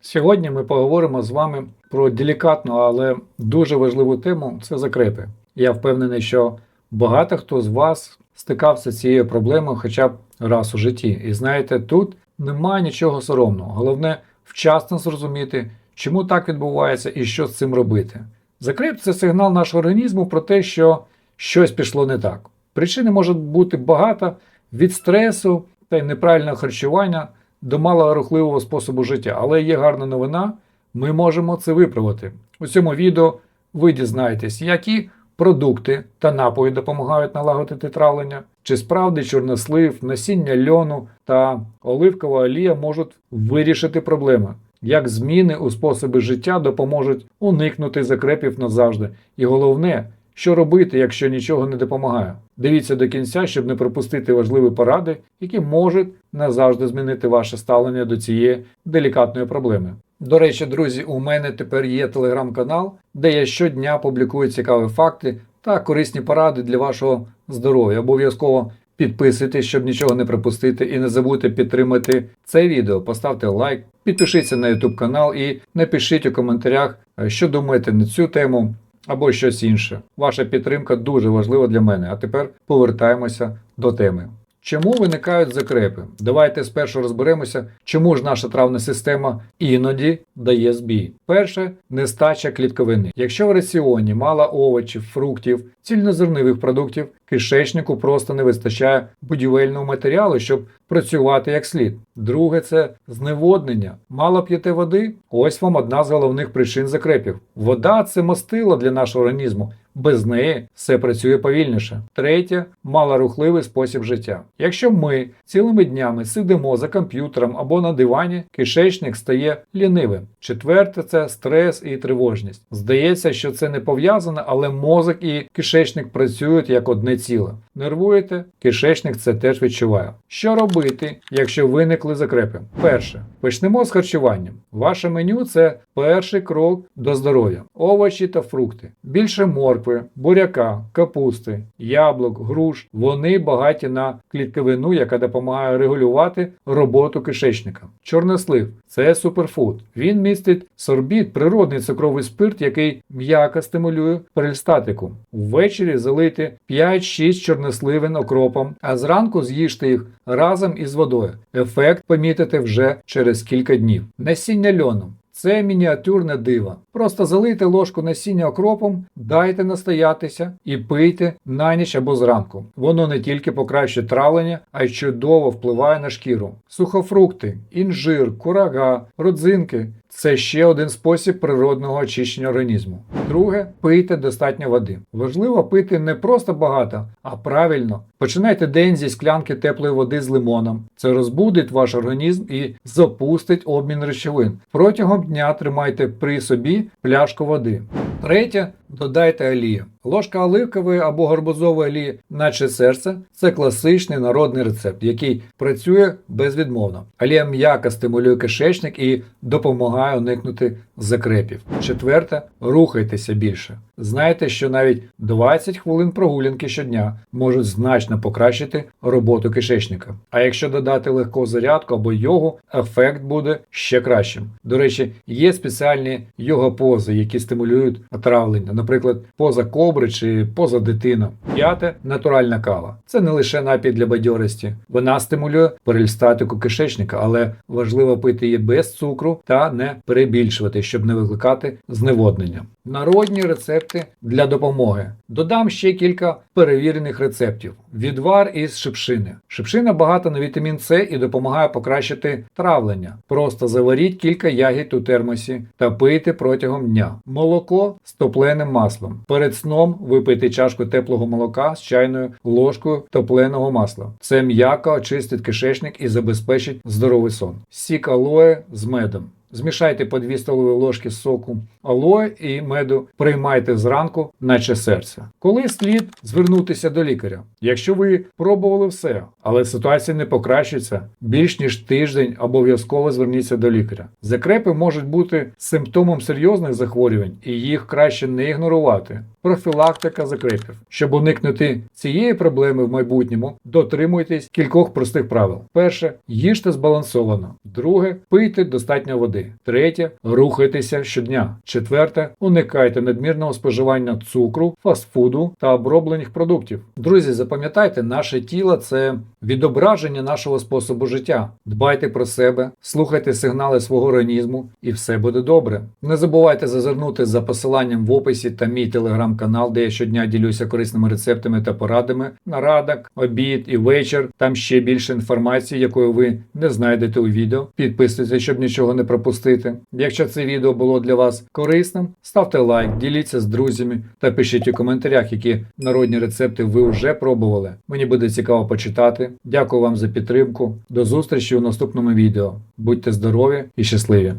Сьогодні ми поговоримо з вами про делікатну, але дуже важливу тему це закрепи. Я впевнений, що багато хто з вас стикався з цією проблемою хоча б раз у житті. І знаєте, тут немає нічого соромного. Головне вчасно зрозуміти, чому так відбувається і що з цим робити. Закреп це сигнал нашого організму про те, що щось пішло не так. Причини можуть бути багато від стресу та й неправильного харчування до малорухливого способу життя. Але є гарна новина, ми можемо це виправити. У цьому відео ви дізнаєтесь, які продукти та напої допомагають налагодити травлення, чи справді чорнослив, насіння льону та оливкова олія можуть вирішити проблеми. Як зміни у способи життя допоможуть уникнути закрепів назавжди. І головне, що робити, якщо нічого не допомагає. Дивіться до кінця, щоб не пропустити важливі поради, які можуть назавжди змінити ваше ставлення до цієї делікатної проблеми. До речі, друзі, у мене тепер є телеграм-канал, де я щодня публікую цікаві факти та корисні поради для вашого здоров'я. Обов'язково підписуйтесь, щоб нічого не пропустити, і не забудьте підтримати це відео, поставте лайк, підпишіться на YouTube канал і напишіть у коментарях, що думаєте на цю тему або щось інше. Ваша підтримка дуже важлива для мене. А тепер повертаємося до теми. Чому виникають закрепи? Давайте спершу розберемося, чому ж наша травна система іноді дає збій. Перше нестача клітковини. Якщо в раціоні мало овочів, фруктів, цільнозернових продуктів, кишечнику просто не вистачає будівельного матеріалу, щоб працювати як слід. Друге це зневоднення. Мало п'єте води? Ось вам одна з головних причин закрепів. Вода це мастило для нашого організму. Без неї все працює повільніше. Третє малорухливий спосіб життя. Якщо ми цілими днями сидимо за комп'ютером або на дивані, кишечник стає лінивим. Четверте це стрес і тривожність. Здається, що це не пов'язано, але мозок і кишечник працюють як одне ціле. Нервуєте, кишечник це теж відчуває. Що робити, якщо виникли закрепи? Перше, почнемо з харчування. Ваше меню це перший крок до здоров'я. Овочі та фрукти. Більше моркви, буряка, капусти, яблук, груш. Вони багаті на клітковину, яка допомагає регулювати роботу кишечника. Чорнослив це суперфуд. Він містить сорбіт, природний цукровий спирт, який м'яко стимулює перистатику. Ввечері залийте 5-6 чорносливин окропом, а зранку з'їжте їх разом із водою. Ефект помітите вже через кілька днів. Насіння льону. Це мініатюрне диво. Просто залийте ложку насіння окропом, дайте настоятися і пийте на ніч або зранку. Воно не тільки покращує травлення, а й чудово впливає на шкіру. Сухофрукти, інжир, курага, родзинки це ще один спосіб природного очищення організму. Друге, пийте достатньо води. Важливо пити не просто багато, а правильно. Починайте день зі склянки теплої води з лимоном. Це розбудить ваш організм і запустить обмін речовин. Протягом дня тримайте при собі пляшку води. Третє, додайте олію. Ложка оливкової або гарбузової олії, наче серце, це класичний народний рецепт, який працює безвідмовно. Олія м'яко стимулює кишечник і допомагає уникнути закрепів. Четверте, рухайтеся більше. Знайте, що навіть 20 хвилин прогулянки щодня можуть значно покращити роботу кишечника. А якщо додати легку зарядку або йогу, ефект буде ще кращим. До речі, є спеціальні йога-пози, які стимулюють отравлення, наприклад, поза кобри чи поза дитина. П'яте натуральна кава. Це не лише напій для бадьорості. Вона стимулює перистатику кишечника, але важливо пити її без цукру та не перебільшувати, щоб не викликати зневоднення. Народні рецепти для допомоги. Додам ще кілька перевірених рецептів. Відвар із шипшини. Шипшина багата на вітамін С і допомагає покращити травлення. Просто заваріть кілька ягід у термосі та пийте протягом дня. Молоко з топленим маслом. Перед сном випийте чашку теплого молока з чайною ложкою топленого масла. Це м'яко очистить кишечник і забезпечить здоровий сон. Сік алоє з медом. Змішайте по 2 столові ложки соку алоє і меду, приймайте зранку, наче серце. Коли слід звернутися до лікаря? Якщо ви пробували все, але ситуація не покращиться, більш ніж тиждень обов'язково зверніться до лікаря. Закрепи можуть бути симптомом серйозних захворювань, і їх краще не ігнорувати. Профілактика закрепів. Щоб уникнути цієї проблеми в майбутньому, дотримуйтесь кількох простих правил. Перше, їжте збалансовано. Друге, пийте достатньо води. Третє, рухайтеся щодня. Четверте, уникайте надмірного споживання цукру, фастфуду та оброблених продуктів. Друзі, запам'ятайте, наше тіло це відображення нашого способу життя. Дбайте про себе, слухайте сигнали свого організму, і все буде добре. Не забувайте зазирнути за посиланням в описі та мій телеграм-канал, де я щодня ділюся корисними рецептами та порадами на ранок, обід і вечір. Там ще більше інформації, якої ви не знайдете у відео. Підписуйтесь, щоб нічого не пропустити. Якщо це відео було для вас корисним, ставте лайк, діліться з друзями та пишіть у коментарях, які народні рецепти ви вже пробували. Мені буде цікаво почитати. Дякую вам за підтримку. До зустрічі у наступному відео. Будьте здорові і щасливі!